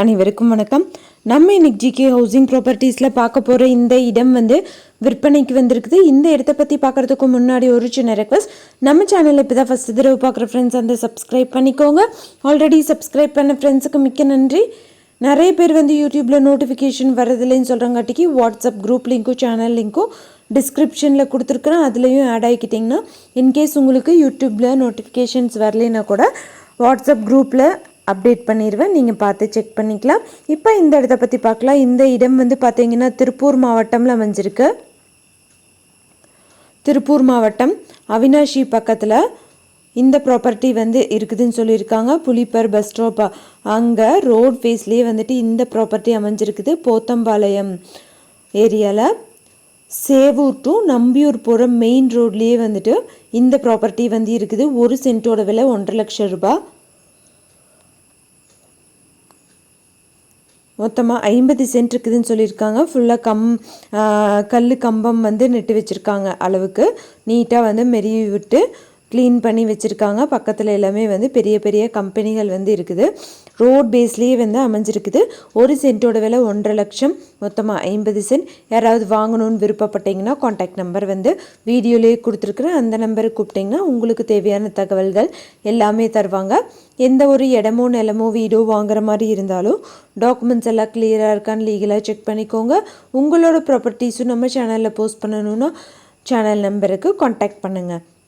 அனைவருக்கும் வணக்கம். நம்ம இன்னைக்கு ஜிகே ஹவுசிங் ப்ராப்பர்ட்டிஸில் பார்க்க போகிற இந்த இடம் வந்து விற்பனைக்கு வந்திருக்குது. இந்த இடத்த பற்றி பார்க்குறதுக்கு முன்னாடி ஒரு சின்ன ரெக்வஸ்ட் நம்ம சேனலில் இப்போ தான் ஃபஸ்ட்டு தடவை பார்க்குற ஃப்ரெண்ட்ஸ் அந்த சப்ஸ்கிரைப் பண்ணிக்கோங்க. ஆல்ரெடி சப்ஸ்கிரைப் பண்ண ஃப்ரெண்ட்ஸுக்கு மிக்க நன்றி. நிறைய பேர் வந்து யூடியூப்பில் நோட்டிஃபிகேஷன் வரதில்லைன்னு சொல்கிறங்காட்டிக்கு வாட்ஸ்அப் குரூப் லிங்க்கும் சேனல் லிங்க்கும் டிஸ்கிரிப்ஷனில் கொடுத்துருக்குறேன். அதுலேயும் ஆட் ஆகிக்கிட்டிங்கன்னா இன்கேஸ் உங்களுக்கு யூடியூப்பில் நோட்டிஃபிகேஷன்ஸ் வரலைன்னா கூட வாட்ஸ்அப் குரூப்பில் அப்டேட் பண்ணிடுவேன் நீங்கள் பார்த்து செக் பண்ணிக்கலாம். இப்போ இந்த இடத்த பற்றி பார்க்கலாம். இந்த இடம் வந்து பார்த்தீங்கன்னா திருப்பூர் மாவட்டமில் அமைஞ்சிருக்கு. திருப்பூர் மாவட்டம் அவினாஷி பக்கத்தில் இந்த ப்ராப்பர்ட்டி வந்து இருக்குதுன்னு சொல்லியிருக்காங்க. புலிப்பர் பஸ் ஸ்டாப் அங்கே ரோட் ஃபேஸ்லேயே வந்துட்டு இந்த ப்ராப்பர்ட்டி அமைஞ்சிருக்குது. போத்தம்பாளையம் ஏரியாவில் சேவூர் டு நம்பியூர் போகிற மெயின் ரோட்லேயே வந்துட்டு இந்த ப்ராப்பர்ட்டி வந்து இருக்குது. ஒரு சென்ட்டோட விலை ஒன்றரை லட்சம் ரூபாய். மொத்தமாக ஐம்பது சென்ட் இருக்குதுன்னு சொல்லியிருக்காங்க. ஃபுல்லாக கம் கல் கம்பம் வந்து நட்டு வச்சுருக்காங்க அளவுக்கு. நீட்டாக வந்து மெருவி விட்டு க்ளீன் பண்ணி வச்சுருக்காங்க. பக்கத்தில் எல்லாமே வந்து பெரிய பெரிய கம்பெனிகள் வந்து இருக்குது. ரோட் பேஸ்லேயே வந்து அமைஞ்சிருக்குது. ஒரு சென்ட்டோட விலை ஒன்றரை லட்சம் மொத்தமாக ஐம்பது சென்ட் யாராவது வாங்கணும்னு விருப்பப்பட்டீங்கன்னா காண்டாக்ட் நம்பர் வந்து வீடியோலேயே கொடுத்துருக்குறேன். அந்த நம்பருக்கு கூப்பிட்டிங்கன்னா உங்களுக்கு தேவையான தகவல்கள் எல்லாமே தருவாங்க. எந்த ஒரு இடமோ நிலமோ வீடோ வாங்குற மாதிரி இருந்தாலும் டாக்குமெண்ட்ஸ் எல்லாம் கிளியராக இருக்கான்னு லீகலாக செக் பண்ணிக்கோங்க. உங்களோட ப்ராப்பர்ட்டிஸும் நம்ம சேனலில் போஸ்ட் பண்ணணுன்னா சேனல் நம்பருக்கு காண்டாக்ட் பண்ணுங்கள்